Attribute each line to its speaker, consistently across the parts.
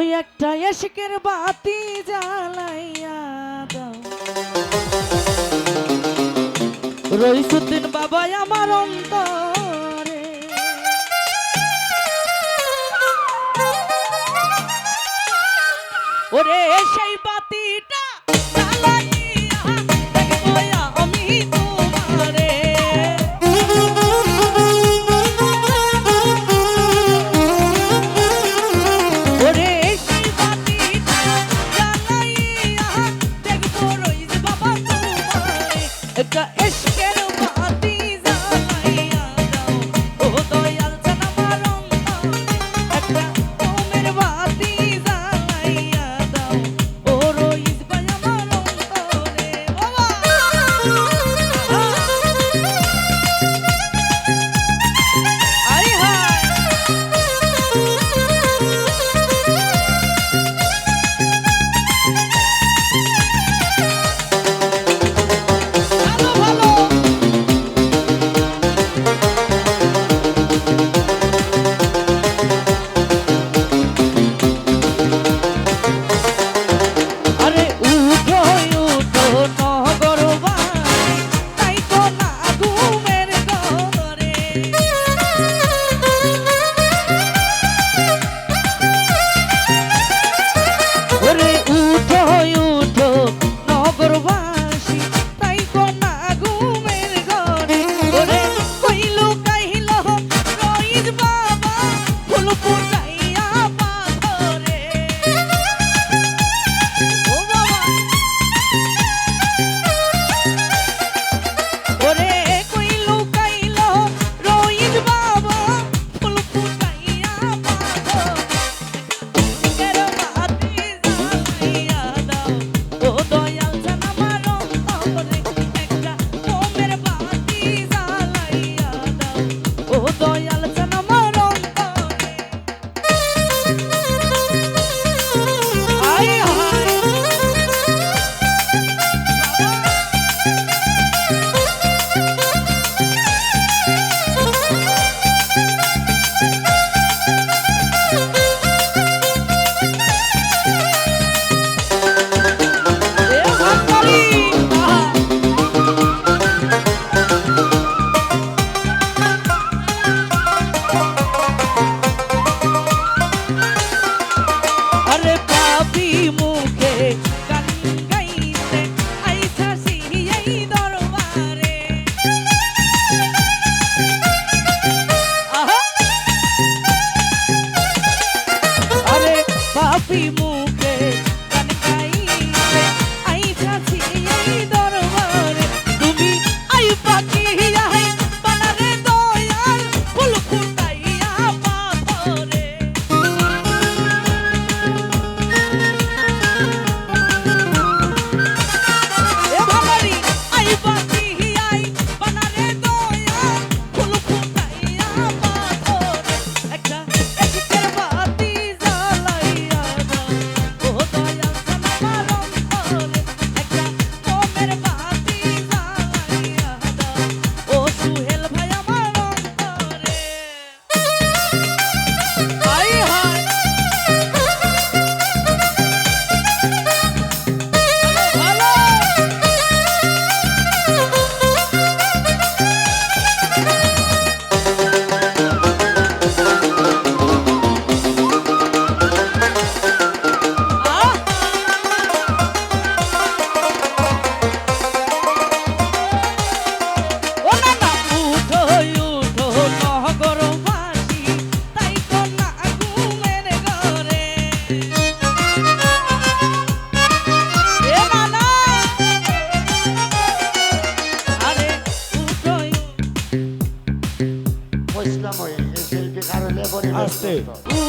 Speaker 1: ওই একটা এশকের বাতি জ্বালাইয়া দাও। রইসুদ্দিন বাবা আমার অন্তরে। ওরে সেই এটা 对。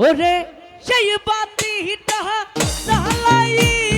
Speaker 1: ওরে সেই বাতিটা জ্বালাইয়া